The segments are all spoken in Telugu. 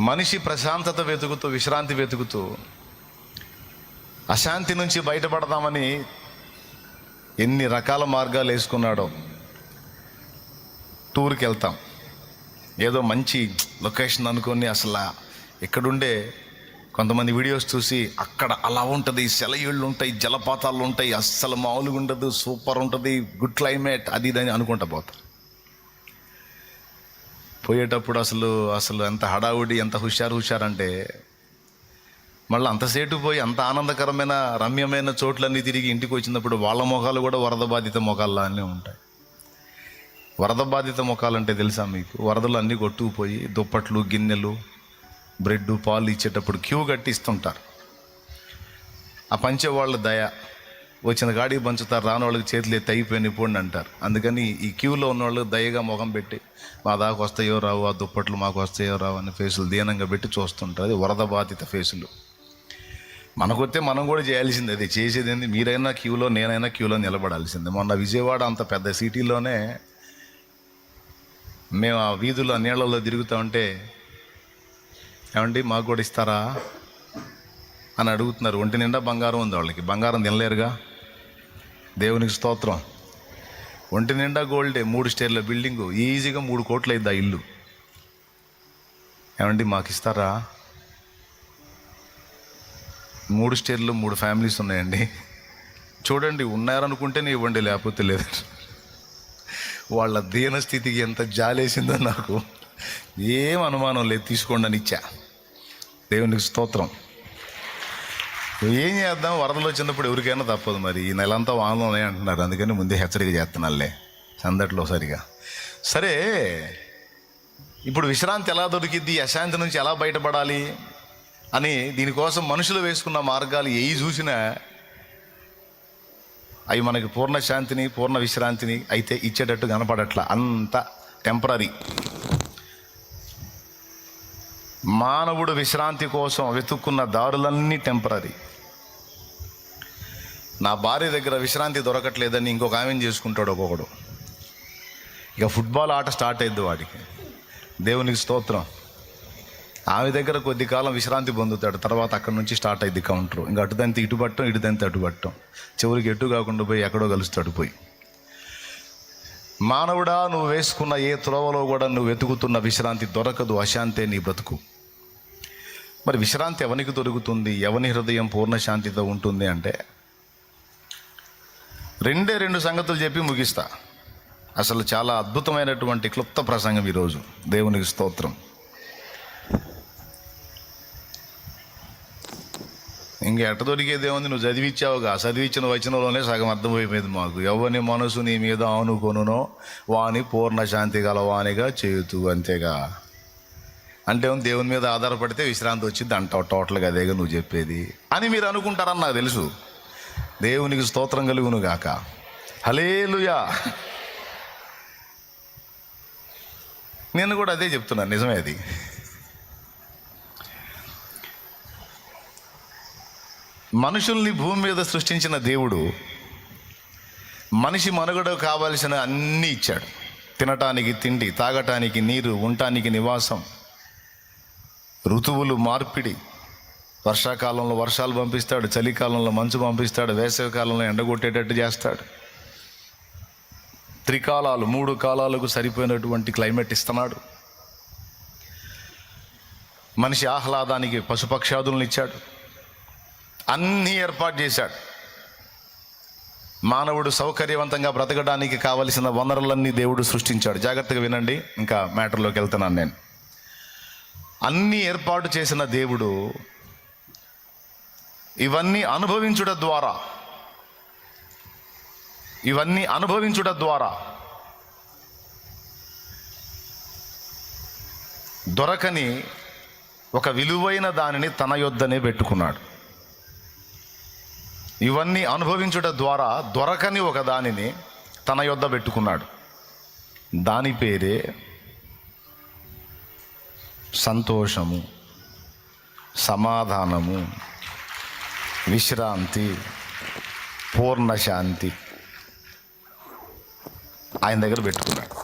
మనిషి ప్రశాంతత వెతుకుతూ విశ్రాంతి వెతుకుతూ అశాంతి నుంచి బయటపడదామని ఎన్ని రకాల మార్గాలు వేసుకున్నాడో. టూర్కి వెళ్తాం. ఏదో మంచి లొకేషన్ అనుకొని అసలు ఎక్కడుండే కొంతమంది వీడియోస్ చూసి అక్కడ అలా ఉంటుంది సెలయుళ్ళు ఉంటాయి జలపాతాలు ఉంటాయి అస్సలు మామూలుగా ఉండదు సూపర్ ఉంటుంది గుడ్ క్లైమేట్ అది ఇది అని అనుకుంటా పోతారు పోయేటప్పుడు అసలు అసలు ఎంత హడావుడి ఎంత హుషారు హుషారంటే మళ్ళీ అంతసేటు పోయి అంత ఆనందకరమైన రమ్యమైన చోట్లన్నీ తిరిగి ఇంటికి వచ్చినప్పుడు వాళ్ళ ముఖాలు కూడా వరద బాధిత ముఖాల్లానే ఉంటాయి. వరద బాధిత ముఖాలంటే తెలుసా మీకు? వరదలు అన్నీ కొట్టుకుపోయి దుప్పట్లు గిన్నెలు బ్రెడ్ పాలు ఇచ్చేటప్పుడు క్యూ కట్టి ఇస్తుంటారు ఆ పంచే వాళ్ళ దయ. వచ్చిన గాడి పంచుతారు రాని వాళ్ళకి చేతులు ఎత్తి అయిపోయిన పోండి అంటారు. అందుకని ఈ క్యూలో ఉన్న వాళ్ళు దయగా ముఖం పెట్టి మా దాకా వస్తాయో రావు ఆ దుప్పట్లు మాకు వస్తాయో రావు అని ఫేసులు దీనంగా పెట్టి చూస్తుంటారు. అది వరద బాధిత ఫేసులు. మనకొస్తే మనం కూడా చేయాల్సింది అది. చేసేది ఏంది? మీరైనా క్యూలో నేనైనా క్యూలో నిలబడాల్సిందే. మొన్న విజయవాడ అంత పెద్ద సిటీలోనే మేము ఆ వీధుల్లో నీళ్ళలో తిరుగుతూ ఉంటే ఏమండి మాకు కూడా ఇస్తారా? అని అడుగుతున్నారు. ఒంటి నిండా బంగారం ఉంది వాళ్ళకి. బంగారం తినలేరుగా? దేవునికి స్తోత్రం. ఒంటి నిండా గోల్డే మూడు స్టేర్ల బిల్డింగు ఈజీగా మూడు కోట్లు అయింది ఆ ఇల్లు. ఏమండి మాకు ఇస్తారా మూడు స్టేర్లు మూడు ఫ్యామిలీస్ ఉన్నాయండి. చూడండి ఉన్నారనుకుంటేనే ఇవ్వండి లేకపోతే లేదు. వాళ్ళ దీన స్థితికి ఎంత జాలేసిందో నాకు. ఏం అనుమానం లేదు తీసుకోండి అని ఇచ్చా. దేవునికి స్తోత్రం. ఏం చేద్దాం? వరదలు వచ్చినప్పుడు ఎవరికైనా తప్పదు మరి. ఈ నెలంతా వానలు ఉన్నాయి అంటున్నారు. అందుకని ముందే హెచ్చరిక చేస్తున్నాలే సందట్లో సరిగా. సరే ఇప్పుడు విశ్రాంతి ఎలా దొరికిద్ది? అశాంతి నుంచి ఎలా బయటపడాలి? అని దీనికోసం మనుషులు వేసుకున్న మార్గాలు ఏవి చూసినా అవి మనకి పూర్ణ శాంతిని పూర్ణ విశ్రాంతిని అయితే ఇచ్చేటట్టు కనపడట్ల. అంత టెంపరీ. మానవుడు విశ్రాంతి కోసం వెతుక్కున్న దారులన్నీ టెంపరీ. నా భార్య దగ్గర విశ్రాంతి దొరకట్లేదని ఇంకొక ఆమెను చేసుకుంటాడు ఒక్కొక్కడు. ఇక ఫుట్బాల్ ఆట స్టార్ట్ అయింది వాడికి. దేవునికి స్తోత్రం. ఆమె దగ్గర కొద్ది కాలం విశ్రాంతి పొందుతాడు తర్వాత అక్కడ నుంచి స్టార్ట్ అయింది కౌంటర్. ఇంకా అటుదంతే ఇటు పట్టం ఇటుదంతే అటు పట్టం. చివరికి ఎటు కాకుండా పోయి ఎక్కడో కలుస్తాడు పోయి. మానవుడా నువ్వు వేసుకున్న ఏ త్రోవలో కూడా నువ్వు వెతుకుతున్న విశ్రాంతి దొరకదు అశాంతే నీ బ్రతుకు. మరి విశ్రాంతి ఎవనికి దొరుకుతుంది? ఎవని హృదయం పూర్ణ శాంతితో ఉంటుంది అంటే రెండే రెండు సంగతులు చెప్పి ముగిస్తా. అసలు చాలా అద్భుతమైనటువంటి క్లుప్త ప్రసంగం ఈరోజు. దేవునికి స్తోత్రం. ఇంక ఎట్ట దొరికేది ఏముంది? నువ్వు చదివిచ్చావుగా. చదివిచ్చిన వచనంలోనే సగం అర్థమైపోయింది మాకు. ఎవని మనసు నీ మీద ఆనుకొనునో వాని పూర్ణ శాంతి గలవానిగా చేయుతూ అంతేగా. అంటే దేవుని మీద ఆధారపడితే విశ్రాంతి వచ్చింది అంటావు. టోటల్గా అదేగా నువ్వు చెప్పేది. అని మీరు అనుకుంటారని నాకు తెలుసు. దేవునికి స్తోత్రం కలుగును గాక హలేలుయా నేను కూడా అదే చెప్తున్నాను నిజమే అది. మనుషుల్ని భూమి మీద సృష్టించిన దేవుడు మనిషి మనుగడ కావలసిన అన్నీ ఇచ్చాడు. తినటానికి తిండి తాగటానికి నీరు ఉండటానికి నివాసం ఋతువులు మార్పిడి వర్షాకాలంలో వర్షాలు పంపిస్తాడు చలికాలంలో మంచు పంపిస్తాడు వేసవి కాలంలో ఎండగొట్టేటట్టు చేస్తాడు. త్రికాలాలు మూడు కాలాలకు సరిపోయినటువంటి క్లైమేట్ ఇస్తున్నాడు. మనిషి ఆహ్లాదానికి పశుపక్షాదులను ఇచ్చాడు. అన్నీ ఏర్పాటు చేశాడు. మానవుడు సౌకర్యవంతంగా బ్రతకడానికి కావలసిన వనరులన్నీ దేవుడు సృష్టించాడు. జాగ్రత్తగా వినండి ఇంకా మ్యాటర్లోకి వెళ్తున్నాను నేను. అన్నీ ఏర్పాటు చేసిన దేవుడు ఇవన్నీ అనుభవించుట ద్వారా. ఇవన్నీ అనుభవించుట ద్వారా. దొరకని ఒక విలువైన దానిని తన యొద్దనే పెట్టుకున్నాడు. ఇవన్నీ అనుభవించుట ద్వారా దొరకని ఒక దానిని తన యొద్ద పెట్టుకున్నాడు. దాని పేరే సంతోషము సమాధానము విశ్రాంతి పూర్ణ శాంతి ఆయన దగ్గర పెట్టుకున్నాడు.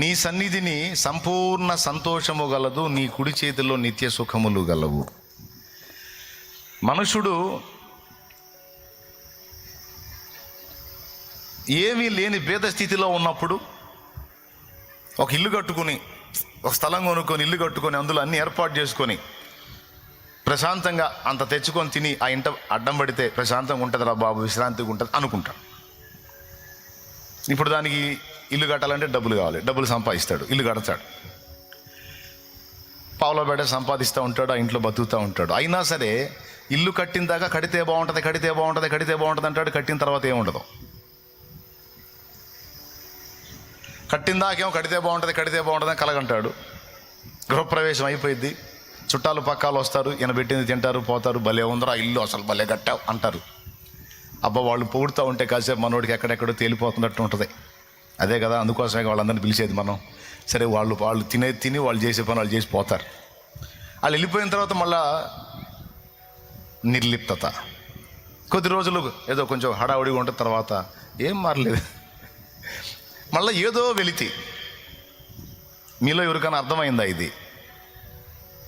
నీ సన్నిధిని సంపూర్ణ సంతోషము గలదు నీ కుడి చేతిలో నిత్య సుఖములు గలవు. మనుషుడు ఏమీ లేని భేద స్థితిలో ఉన్నప్పుడు ఒక ఇల్లు కట్టుకుని ఒక స్థలం కొనుక్కొని ఇల్లు కట్టుకొని అందులో అన్ని ఏర్పాటు చేసుకొని ప్రశాంతంగా అంత తెచ్చుకొని తిని ఆ ఇంట అడ్డం పడితే ప్రశాంతంగా ఉంటుందిరా బాబు విశ్రాంతిగా ఉంటుంది అనుకుంటాడు ఇప్పుడు దానికి ఇల్లు కట్టాలంటే డబ్బులు కావాలి. డబ్బులు సంపాదిస్తాడు ఇల్లు కడతాడు. పావులో బెడ సంపాదిస్తూ ఉంటాడు ఆ ఇంట్లో బతుకుతూ ఉంటాడు. అయినా సరే ఇల్లు కట్టిన దాకా కడితే బాగుంటుంది కడితే బాగుంటుంది కడితే బాగుంటుంది అంటాడు కట్టిన తర్వాత ఏముండదు. కట్టిన దాకేమో కడితే బాగుంటుంది కడితే బాగుంటుంది అని కలగంటాడు. గృహప్రవేశం అయిపోయింది చుట్టాలు పక్కాలు వస్తారు ఎనబెట్టింది తింటారు పోతారు భలే ఉందరా ఇల్లు అసలు భలే కట్టావు అంటారు. అబ్బా వాళ్ళు పొగుడుతూ ఉంటే కాసేపు మనోడికి ఎక్కడెక్కడో తేలిపోతున్నట్టు ఉంటుంది. అదే కదా అందుకోసమే వాళ్ళందరినీ పిలిచేది మనం. సరే వాళ్ళు వాళ్ళు తినే తిని వాళ్ళు చేసే పని వాళ్ళు చేసి పోతారు. వాళ్ళు వెళ్ళిపోయిన తర్వాత మళ్ళా నిర్లిప్తత. కొద్ది రోజులు ఏదో కొంచెం హడావుడిగా ఉంటే తర్వాత ఏం మారలేదు. మళ్ళీ ఏదో వెలితి. మీలో ఎవరికైనా అర్థమైందా ఇది?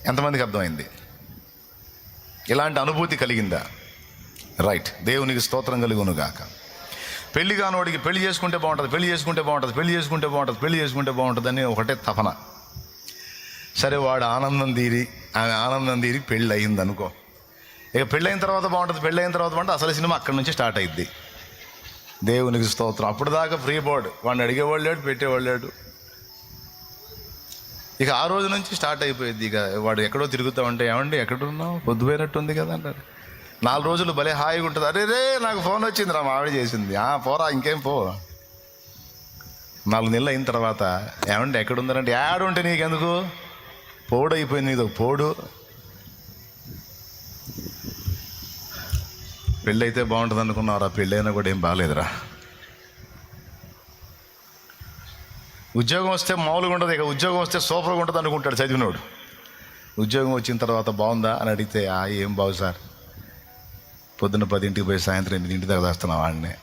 ఎంతమందికి అర్థమైంది? ఇలాంటి అనుభూతి కలిగిందా? రైట్ దేవునికి స్తోత్రం కలుగునుగాక పెళ్ళి కానోడికి పెళ్ళి చేసుకుంటే బాగుంటుంది పెళ్ళి చేసుకుంటే బాగుంటుంది పెళ్ళి చేసుకుంటే బాగుంటుంది పెళ్ళి చేసుకుంటే బాగుంటుంది అని ఒకటే తపన. సరే వాడు ఆనందం తీరి ఆమె ఆనందం తీరి పెళ్ళి అయింది అనుకో ఇక పెళ్ళైన తర్వాత బాగుంటుంది పెళ్ళి అయిన తర్వాత బాగుంటుంది అసలు సినిమా అక్కడి నుంచి స్టార్ట్ అయింది దేవునికి స్తోత్రం. అప్పుడు దాకా ఫ్రీ బోర్డ్. వాడిని అడిగేవాళ్ళు లేడు పెట్టేవాళ్ళు లేడు. ఇక ఆ రోజు నుంచి స్టార్ట్ అయిపోయింది. ఇక వాడు ఎక్కడో తిరుగుతా ఉంటే ఏమండి ఎక్కడున్నావు? పొద్దుపోయినట్టుంది కదా అంటారు నాలుగు రోజులు భలే హాయిగా ఉంటుంది. అరే రే నాకు ఫోన్ వచ్చింది రా మా ఆవిడ చేసింది. ఆ పోరా ఇంకేం పో. నాలుగు నెలలు అయిన తర్వాత ఏమండి ఎక్కడుందంటే యాడ్ ఉంటే నీకెందుకు? పోడు అయిపోయింది ఇది పోడు. పెళ్ళైతే బాగుంటుంది అనుకున్నారా పెళ్ళైనా కూడా ఏం బాగాలేదురా. ఉద్యోగం వస్తే మామూలుగా ఉంటుంది ఇక ఉద్యోగం వస్తే సూపర్గా ఉంటుంది అనుకుంటాడు చదివినోడు. ఉద్యోగం వచ్చిన తర్వాత బాగుందా అని అడిగితే ఆ ఏం బాగు సార్? పొద్దున్న పదింటికి పోయి సాయంత్రం ఎనిమిదింటి దాకా వస్తున్నావు వాడిని?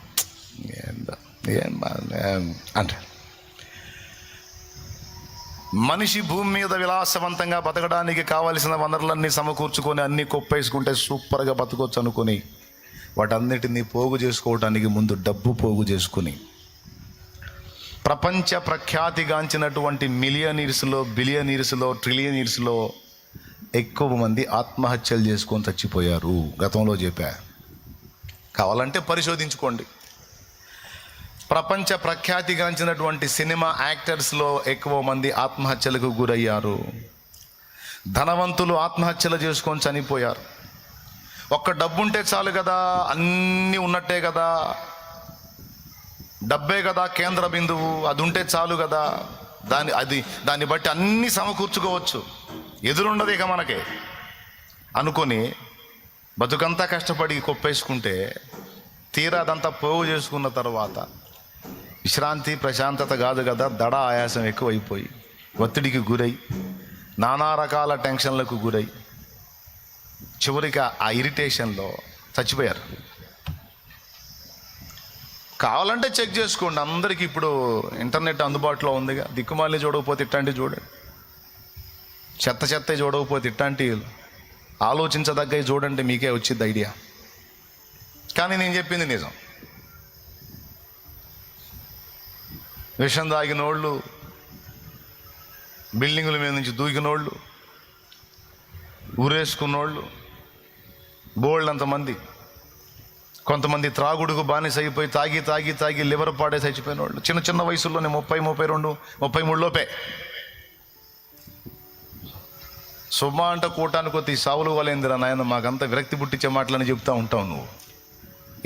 ఏందో ఏం అంటే మనిషి భూమి మీద విలాసవంతంగా బతకడానికి కావలసిన వనరులన్నీ సమకూర్చుకొని అన్ని కుప్పేసుకుంటే సూపర్గా బతకొచ్చు అనుకొని వాటన్నిటినీ పోగు చేసుకోవడానికి ముందు డబ్బు పోగు చేసుకుని ప్రపంచ ప్రఖ్యాతిగాంచినటువంటి మిలియనీర్స్లో బిలియనీర్స్లో ట్రిలియనీర్స్లో ఎక్కువ మంది ఆత్మహత్యలు చేసుకొని చచ్చిపోయారు గతంలో చెప్పా. కావాలంటే పరిశోధించుకోండి. ప్రపంచ ప్రఖ్యాతిగాంచినటువంటి సినిమా యాక్టర్స్లో ఎక్కువ మంది ఆత్మహత్యలకు గురయ్యారు. ధనవంతులు ఆత్మహత్యలు చేసుకొని చనిపోయారు. ఒక్క డబ్బు ఉంటే చాలు కదా అన్నీ ఉన్నట్టే కదా. డబ్బే కదా కేంద్ర బిందువు అది ఉంటే చాలు కదా. దాని అది దాన్ని బట్టి అన్నీ సమకూర్చుకోవచ్చు. ఎదురుండదు ఇక మనకి. అనుకొని బతుకంతా కష్టపడి కొప్పేసుకుంటే తీరా అదంతా పోగు చేసుకున్న తర్వాత విశ్రాంతి ప్రశాంతత కాదు కదా దడ ఆయాసం ఎక్కువైపోయి ఒత్తిడికి గురై నానా రకాల టెన్షన్లకు గురై చివరికి ఆ ఇరిటేషన్లో చచ్చిపోయారు. కావాలంటే చెక్ చేసుకోండి. అందరికీ ఇప్పుడు ఇంటర్నెట్ అందుబాటులో ఉందిగా. దిక్కుమాలి చూడకపోతే ఇట్లాంటివి చూడండి. చెత్త చెత్త చూడకపోతే ఇట్లాంటివి ఆలోచించదగ్గవి చూడండి మీకే వచ్చింది ఐడియా. కానీ నేను చెప్పింది నిజం. విషం తాగినోళ్ళు బిల్డింగుల మీద నుంచి దూకినోళ్ళు ఊరేసుకున్నోళ్ళు బోల్డ్ అంతమంది కొంతమంది త్రాగుడుకు బానిస అయిపోయి తాగి తాగి తాగి లివర్ పాడే చచ్చిపోయిన వాళ్ళు చిన్న చిన్న వయసుల్లోనే ముప్పై ముప్పై రెండు ముప్పై మూడు లోపే. సుమా అంట కూటానికి కొద్ది సావులు వాళ్ళేందిరా నాయన మాకంతా విరక్తి పుట్టించే మాటలని చెప్తా ఉంటావు నువ్వు.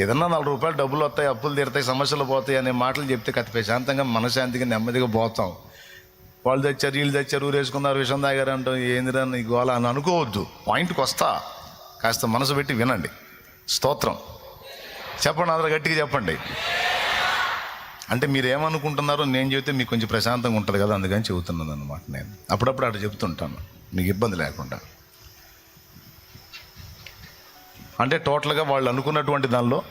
ఏదన్నా నాలుగు రూపాయలు డబ్బులు వస్తాయి అప్పులు తీరుతాయి సమస్యలు పోతాయి అనే మాటలు చెప్తే కత్తి ప్రశాంతంగా మనశాంతిగా నెమ్మదిగా పోతాం వాళ్ళు తెచ్చారు వీళ్ళు తెచ్చారు ఊరేసుకున్నారు విషం తాగారు అంటాం ఏందిరా నీ గోళ అని అనుకోవద్దు. పాయింట్కి వస్తా. కాస్త మనసు పెట్టి వినండి. స్తోత్రం. చెప్పండి అందరూ గట్టిగా చెప్పండి. అంటే మీరు ఏమనుకుంటున్నారో నేను చెబితే మీకు కొంచెం ప్రశాంతంగా ఉంటుంది కదా అందుకని చెబుతున్నాను అనమాట నేను. అప్పుడప్పుడు అటు చెప్తుంటాను మీకు ఇబ్బంది లేకుండా. అంటే టోటల్గా వాళ్ళు అనుకున్నటువంటి దానిలో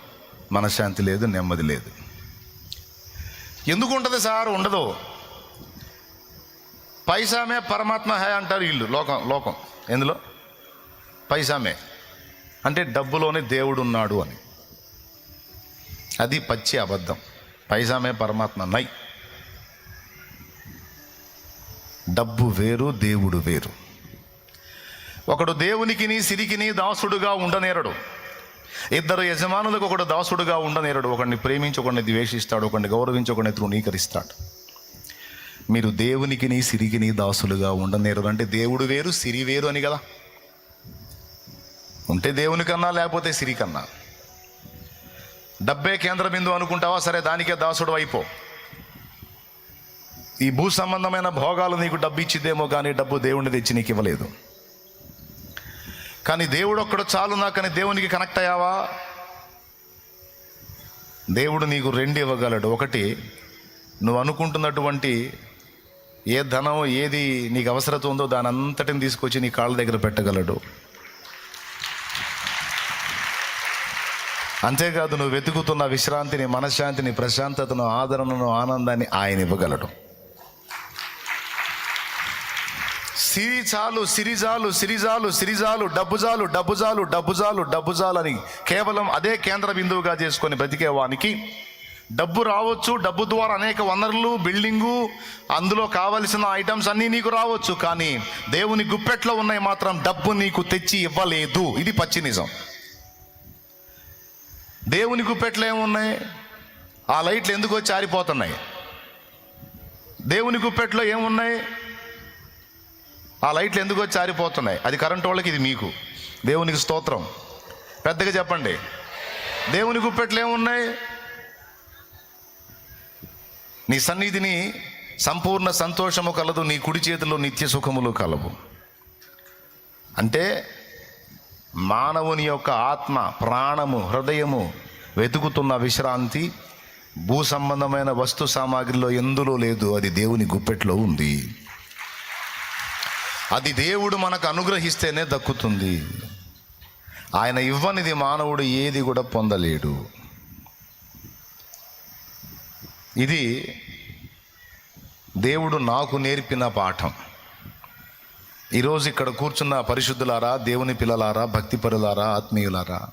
మనశ్శాంతి లేదు నెమ్మది లేదు. ఎందుకు ఉంటుంది సార్? ఉండదు. పైసామే పరమాత్మ హే అంటారు వీళ్ళు లోకం లోకం. ఎందులో? పైసామే. అంటే డబ్బులోనే దేవుడు ఉన్నాడు అని. అది పచ్చి అబద్ధం. పైసామే పరమాత్మ నై. డబ్బు వేరు దేవుడు వేరు. ఒకడు దేవునికిని సిరికిని దాసుడుగా ఉండనేరడు. ఇద్దరు యజమానులకు ఒకడు దాసుడుగా ఉండనేరడు. ఒకడిని ప్రేమించి ఒకడిని ద్వేషిస్తాడు ఒకడిని గౌరవించి ఒకడిని తృణీకరిస్తాడు. మీరు దేవునికిని సిరికిని దాసులుగా ఉండనేరడు అంటే దేవుడు వేరు సిరి వేరు అని కదా? ఉంటే దేవుని కన్నా లేకపోతే సిరి కన్నా. డబ్బే కేంద్ర బిందువు అనుకుంటావా? సరే దానికే దాసుడు అయిపో. ఈ భూ సంబంధమైన భోగాలు నీకు డబ్బు ఇచ్చిద్దేమో కానీ డబ్బు దేవుణ్ణి తెచ్చి నీకు ఇవ్వలేదు. కానీ దేవుడు ఒక్కడు చాలు నాకని దేవునికి కనెక్ట్ అయ్యావా? దేవుడు నీకు రెండు ఇవ్వగలడు. ఒకటి నువ్వు అనుకుంటున్నటువంటి ఏ ధనం ఏది నీకు అవసరత ఉందో దాని అంతటిని తీసుకొచ్చి నీ కాళ్ళ దగ్గర పెట్టగలడు. అంతేకాదు నువ్వు వెతుకుతున్న విశ్రాంతిని మనశ్శాంతిని ప్రశాంతతను ఆదరణను ఆనందాన్ని ఆయన ఇవ్వగలడు. సిరి చాలు సిరిజాలు సిరిజాలు సిరిజాలు డబ్బు చాలు డబ్బు చాలు డబ్బు చాలు అని కేవలం అదే కేంద్ర బిందువుగా చేసుకొని బ్రతికేవానికి డబ్బు రావచ్చు డబ్బు ద్వారా అనేక వనరులు బిల్డింగు అందులో కావలసిన ఐటమ్స్ అన్నీ నీకు రావచ్చు కానీ దేవుని గుప్పెట్లో ఉన్నాయి మాత్రం డబ్బు నీకు తెచ్చి ఇవ్వలేదు. ఇది పచ్చి నిజం. దేవుని గుప్పెట్లో ఏమున్నాయి? ఆ లైట్లు ఎందుకో చారిపోతున్నాయి. దేవుని గుప్పెట్లో ఏమున్నాయి? ఆ లైట్లు ఎందుకో చారిపోతున్నాయి. అది కరెంటు వాళ్ళకి ఇది మీకు. దేవునికి స్తోత్రం. పెద్దగా చెప్పండి. దేవుని గుప్పెట్లు ఏమున్నాయి? నీ సన్నిధిని సంపూర్ణ సంతోషము కలదు నీ కుడి చేతిలో నిత్య సుఖములు కలవు. అంటే మానవుని యొక్క ఆత్మ ప్రాణము హృదయము వెతుకుతున్న విశ్రాంతి భూ సంబంధమైన వస్తు సామాగ్రిలో ఎందులో లేదు అది దేవుని గుప్పెట్లో ఉంది. అది దేవుడు మనకు అనుగ్రహిస్తేనే దక్కుతుంది. ఆయన ఇవ్వనిది మానవుడు ఏది కూడా పొందలేడు. ఇది దేవుడు నాకు నేర్పిన పాఠం. ఈరోజు ఇక్కడ కూర్చున్న పరిశుద్ధులారా దేవుని పిల్లలారా భక్తిపరులారా ఆత్మీయులారా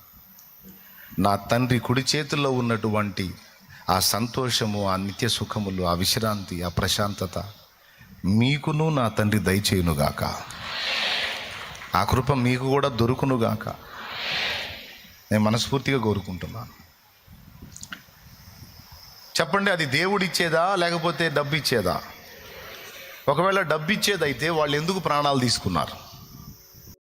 నా తండ్రి కుడి చేతుల్లో ఉన్నటువంటి ఆ సంతోషము ఆ నిత్య సుఖములు ఆ విశ్రాంతి ఆ ప్రశాంతత మీకును నా తండ్రి దయచేయునుగాక. ఆ కృప మీకు కూడా దొరుకునుగాక. నేను మనస్ఫూర్తిగా కోరుకుంటున్నాను చెప్పండి అది దేవుడిచ్చేదా లేకపోతే డబ్బు ఇచ్చేదా ఒకవేళ డబ్బు ఇచ్చేదైతే వాళ్ళు ఎందుకు ప్రాణాలు తీసుకున్నారు?